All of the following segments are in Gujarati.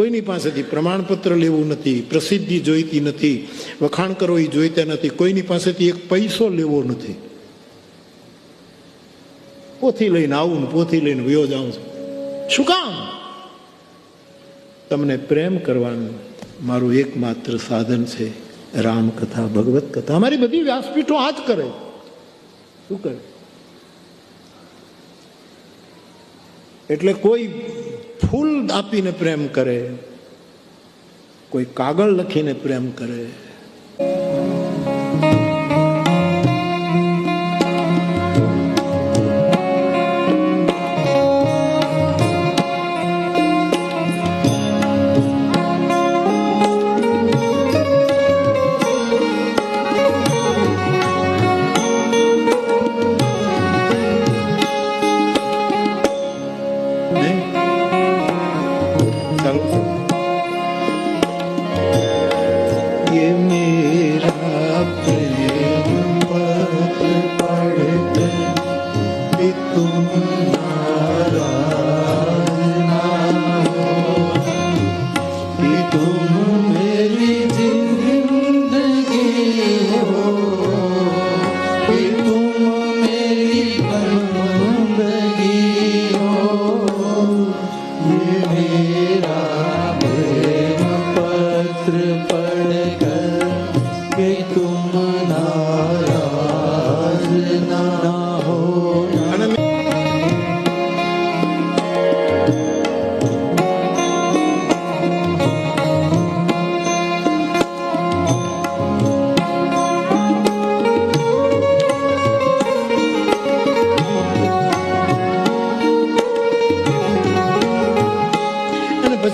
કોઈની પાસેથી પ્રમાણપત્ર લેવું નથી, પ્રસિદ્ધિ જોઈતી નથી, વખાણ કરો એ જોઈતા નથી, કોઈની પાસેથી એક પૈસો લેવો નથી. પોથી લઈને આવું પોથી લઈને વયો જાઉં છું. શું કામ? તમને પ્રેમ કરવાનું મારું એકમાત્ર સાધન છે રામકથા, ભગવત કથા. અમારી બધી વ્યાસપીઠો આ જ કરે. શું કરે? એટલે કોઈ ફૂલ આપીને પ્રેમ કરે કોઈ કાગળ લખીને પ્રેમ કરે.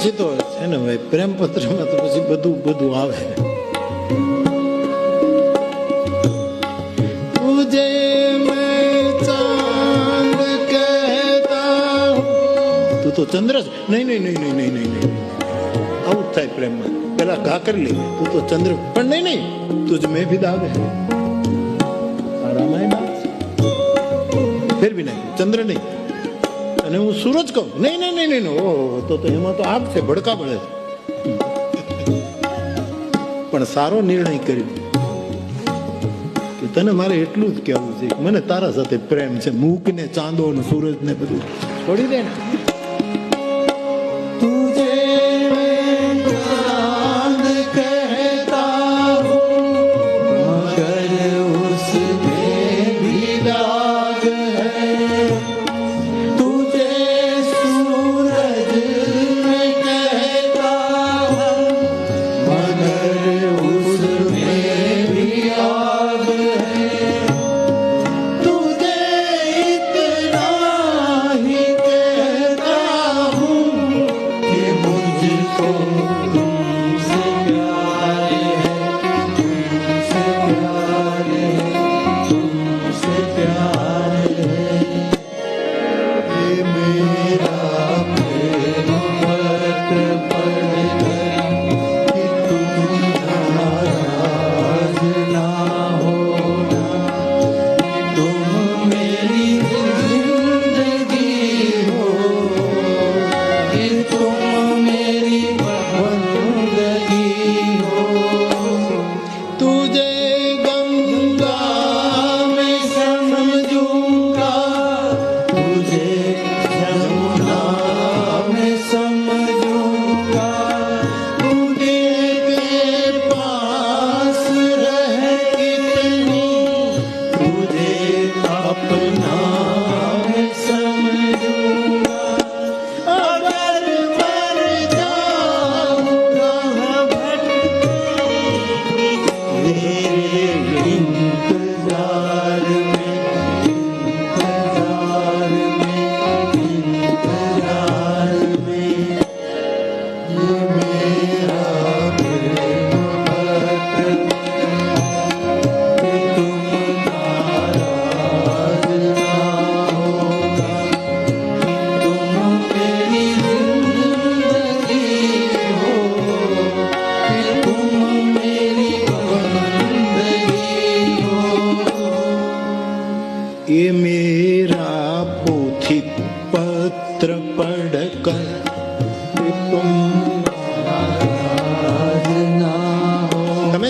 પછી તો છે ને ભાઈ પ્રેમ પત્રમાં તો પછી બધું બધું આવે. તું તો ચંદ્ર નહીં નહીં નહીં નહીં નહીં નહીં નહીં. આવું જ થાય પ્રેમમાં. પેલા ઘા કરી લે. તું તો ચંદ્ર. પણ નહીં નહીં. તુજ મેં ભી દાવે. રામાયણ ફેર બી નહીં ચંદ્ર નહીં. અને હું સૂરજ કહું. નહીં નહીં નહીં નહીં ઓહો, તો એમાં તો આગ છે, ભડકા છે પણ સારો નિર્ણય કર્યો. કે તને મારે એટલું જ કહેવું છે. મને તારા સાથે પ્રેમ છે. મૂક ને ચાંદો ને સૂરજ ને બધું. છોડી દે ને.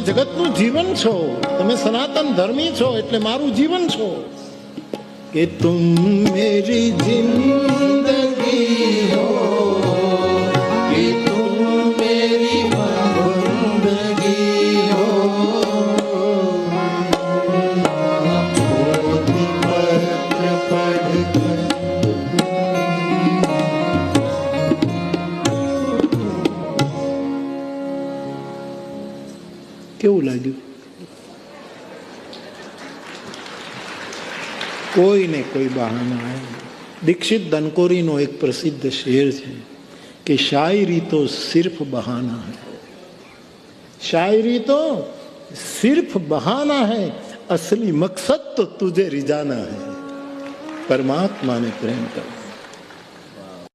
જગતનું જીવન છો. તમે સનાતન ધર્મી છો એટલે મારું જીવન છો. કે તુમ મેરી જિંદગી કોઈને કોઈ બહાના આવે દીક્ષિત દનકોરીનો એક પ્રસિદ્ધ શેર છે કે શાયરી તો સિર્ફ બહાના है शायरी तो सिर्फ बहाना है असली मकसद तो तुझे रिजाना है परमात्मा ने प्रेम कर